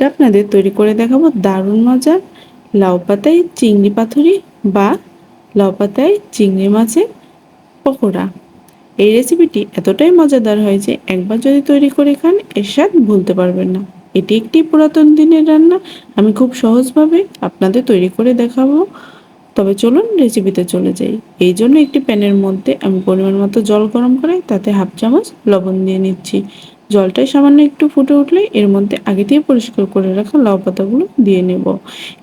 আজকে আপনাদের তৈরি করে দেখাবো দারুণ মজার লাউ পাতায় চিংড়ি পাথুরি বা লাউ পাতায় চিংড়ি মাছের পকোড়া। এই রেসিপিটি এতটাই মজাদার হয় যে একবার যদি তৈরি করে খান এর স্বাদ ভুলতে পারবেন না। এটি একটি পুরাতন দিনের রান্না। আমি খুব সহজভাবে আপনাদের তৈরি করে দেখাবো। তবে চলুন রেসিপিতে চলে যাই। এই জন্য একটি প্যানের মধ্যে আমি পরিমাণ মতো জল গরম করে তাতে হাফ চামচ লবণ দিয়ে নিচ্ছি। জলটা সামান্য একটু ফুটে উঠলে এর মধ্যে আগে দিয়ে পরিষ্কার করে রাখা লাউ পাতাগুলো দিয়ে নেব।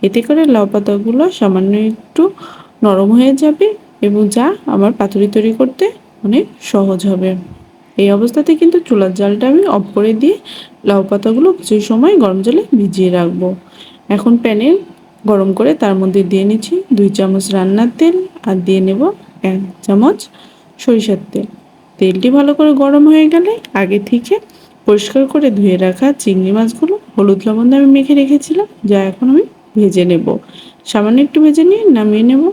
এতে করে লাউ পাতাগুলো সামান্য একটু নরম হয়ে যাবে এবং যা আমার পাতুরি তৈরি করতে অনেক সহজ হবে। এই অবস্থাতে কিন্তু চুলার জালটা আমি অফ করে দিয়ে লাউ পাতাগুলো কিছু সময় গরম জলে ভিজিয়ে রাখব। এখন প্যানে গরম করে তার মধ্যে দিয়ে নিচ্ছি দুই চামচ রান্নার তেল আর দিয়ে নেব এক চামচ সরিষার তেল। তেলটি ভালো করে গরম হয়ে গেলে আগে থেকে পরিষ্কার করে ধুয়ে রাখা চিংড়ি মাছগুলো হলুদ লবণ আমি মেখে রেখেছিলাম, যা এখন আমি ভেজে নেব। সামান্য একটু ভেজে নিয়ে নামিয়ে নেব।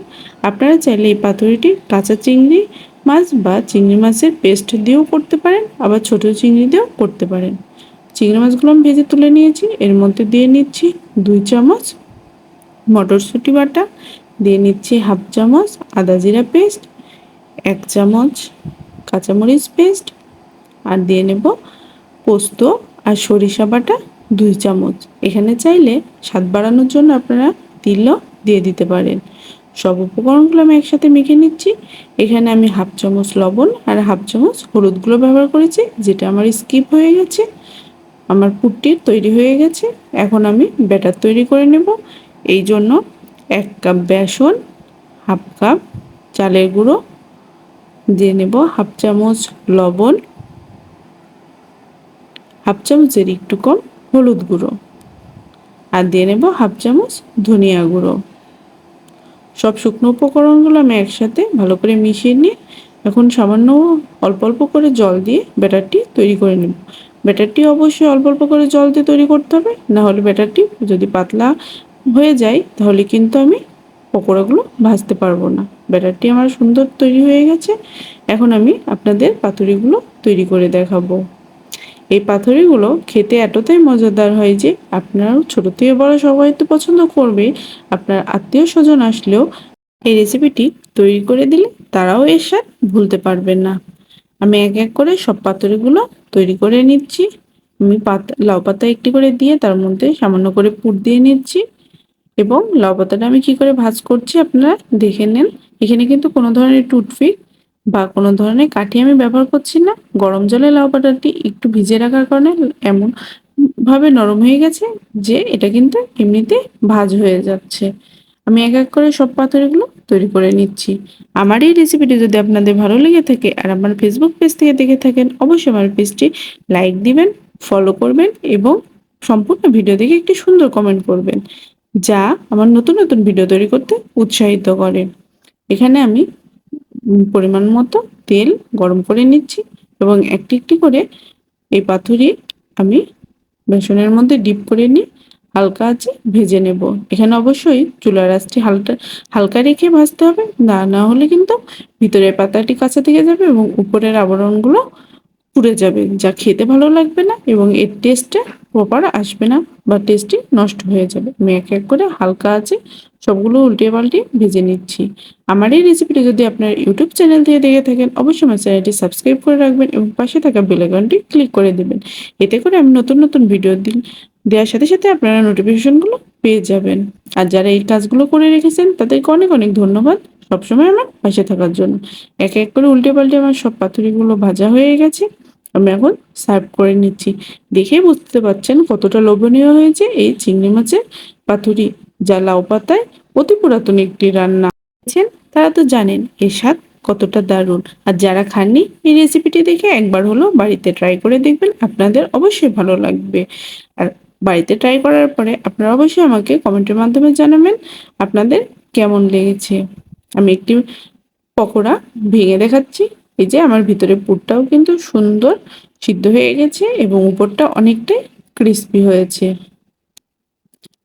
আপনারা চাইলে এই পাতুরিটি কাঁচা চিংড়ি মাছ বা চিংড়ি মাছের পেস্ট দিয়েও করতে পারেন, আবার ছোট চিংড়ি দিয়েও করতে পারেন। চিংড়ি মাছগুলো আমি ভেজে তুলে নিয়েছি, এর মধ্যে দিয়ে নিচ্ছি দুই চামচ মটরশুঁটি বাটা, দিয়ে নিচ্ছি হাফ চামচ আদা জিরা পেস্ট, এক চামচ কাঁচামরিচ পেস্ট আর দিয়ে নেব পোস্ত আর সরিষা বাটা দুই চামচ। এখানে চাইলে স্বাদ বাড়ানোর জন্য আপনারা তিলও দিয়ে দিতে পারেন। সব উপকরণগুলো আমি একসাথে মেখে নিচ্ছি। এখানে আমি হাফ চামচ লবণ আর হাফ চামচ হলুদগুলো ব্যবহার করেছি, যেটা আমার স্কিপ হয়ে গেছে, আমার পুটটি তৈরি হয়ে গেছে। এখন আমি ব্যাটার তৈরি করে নেব। এই জন্য এক কাপ বেসন, হাফ কাপ চালের গুঁড়ো দিয়ে নেব হাফ চামচ লবণ, হাফ চামচের একটু কম হলুদ গুঁড়ো আর দিয়ে নেব হাফ চামচ ধনিয়া গুঁড়ো। সব শুকনো উপকরণগুলো আমি একসাথে ভালো করে মিশিয়ে নিয়ে এখন সামান্য অল্প অল্প করে জল দিয়ে ব্যাটারটি তৈরি করে নেব। ব্যাটারটি অবশ্যই অল্প অল্প করে জল দিয়ে তৈরি করতে হবে, না হলে ব্যাটারটি যদি পাতলা হয়ে যায় তাহলে কিন্তু আমি পকোড়াগুলো ভাজতে পারব না। ব্যাটারটি আমার সুন্দর তৈরি হয়ে গেছে। এখন আমি আপনাদের পাতুরিগুলো তৈরি করে দেখাবো। এই পাথরিগুলো খেতে এতটাই মজাদার হয় যে আপনারাও ছোট থেকে বড় সবাই তো পছন্দ করবে আপনার আত্মীয় স্বজন আসলেও এই রেসিপিটি তৈরি করে দিলে তারাও এর স্বাদ ভুলতে পারবেন না। আমি এক এক করে সব পাতুরিগুলো তৈরি করে নিচ্ছি। আমি পাতা, লাউ পাতা একটি করে দিয়ে তার মধ্যে সামান্য করে পুর দিয়ে নিচ্ছি। এবং লাউ পাতাটা আমি কি করে ভাজ করছি আপনারা দেখে নেন। এখানে কিন্তু কোনো ধরনের টুথপিক বা কোনো ধরনের কাঠি আমি ব্যবহার করছি না। গরম জলে লাউ পাতাটি একটু ভিজে রাখার কারণে এমন ভাবে নরম হয়ে গেছে যে এটা কিন্তু এমনিতে ভাজ হয়ে যাচ্ছে। আমি এক এক করে সব পাথরগুলো তৈরি করে নিচ্ছি। আমার এই রেসিপিটি যদি আপনাদের ভালো লেগে থাকে আর আমার ফেসবুক পেজ থেকে দেখে থাকেন, অবশ্যই আমার পেজটি লাইক দিবেন ফলো করবেন এবং সম্পূর্ণ ভিডিও দেখে একটি সুন্দর কমেন্ট করবেন। যা আমার নতুন নতুন ভিডিও তৈরি করতে উৎসাহিত করে। এখানে আমি পরিমাণ মতো তেল গরম করে নিচ্ছি এবং একটি একটি করে এই পাথুরি আমি বেসনের মধ্যে ডিপ করে নিয়ে হালকা আছে ভেজে নেব। এখানে অবশ্যই চুলার আঁচটি হালকা হালকা রেখে ভাজতে হবে, না না হলে কিন্তু ভিতরের পাতাটি কাঁচা থেকে যাবে এবং উপরের আবরণগুলো পুড়ে যাবে, যা খেতে ভালো লাগবে না এবং এর টেস্টটা প্রপার আসবে না বা টেস্টটি নষ্ট হয়ে যাবে। আমি এক এক করে হালকা আছে সবগুলো উল্টে পাল্টে ভেজে নিচ্ছি। আমার এই রেসিপিটি যদি আপনার ইউটিউব চ্যানেল থেকে দেখে থাকেন, অবশ্যই আমার চ্যানেলটি সাবস্ক্রাইব করে রাখবেন এবং পাশে থাকা বেলাইকনটি ক্লিক করে দেবেন। এতে করে আমি নতুন নতুন ভিডিও দিন দেওয়ার সাথে সাথে আপনারা নোটিফিকেশনগুলো পেয়ে যাবেন। আর যারা এই কাজগুলো করে রেখেছেন, তাদেরকে অনেক অনেক ধন্যবাদ সবসময় আমার পাশে থাকার জন্য। এক এক করে উল্টে পাল্টে আমার সব পাথুরিগুলো ভাজা হয়ে গেছে। আমি এখন সার্ভ করে নিচ্ছি। দেখে বুঝতে পারছেন কতটা লোভনীয় হয়েছে এই চিংড়ি মাছের পাথুরি যা লাউ পাতায় অতি পুরাতন একটি রান্না। তারা তো জানেন এর স্বাদ কতটা দারুণ। আর যারা খাননি, এই রেসিপিটি দেখে একবার হলো বাড়িতে ট্রাই করে দেখবেন, আপনাদের অবশ্যই ভালো লাগবে। আর বাড়িতে ট্রাই করার পরে আপনারা অবশ্যই আমাকে কমেন্টের মাধ্যমে জানাবেন আপনাদের কেমন লেগেছে। আমি একটি পকোড়া ভেঙে দেখাচ্ছি। এই যে আমার ভিতরে পুরটাও কিন্তু সুন্দর সিদ্ধ হয়ে গেছে এবং উপরটা অনেকটাই ক্রিস্পি হয়েছে।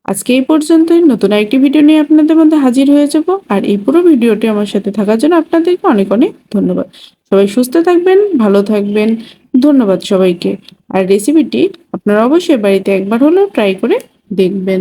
আজকে এই পর্যন্তই। নতুন একটি ভিডিও নিয়ে আপনাদের মধ্যে হাজির হয়ে যাব। আর এই পুরো ভিডিওটি আমার সাথে থাকার জন্য আপনাদেরকে অনেক অনেক ধন্যবাদ। সবাই সুস্থ থাকবেন, ভালো থাকবেন। ধন্যবাদ সবাইকে। আর রেসিপিটি আপনারা অবশ্যই বাড়িতে একবার হলেও ট্রাই করে দেখবেন।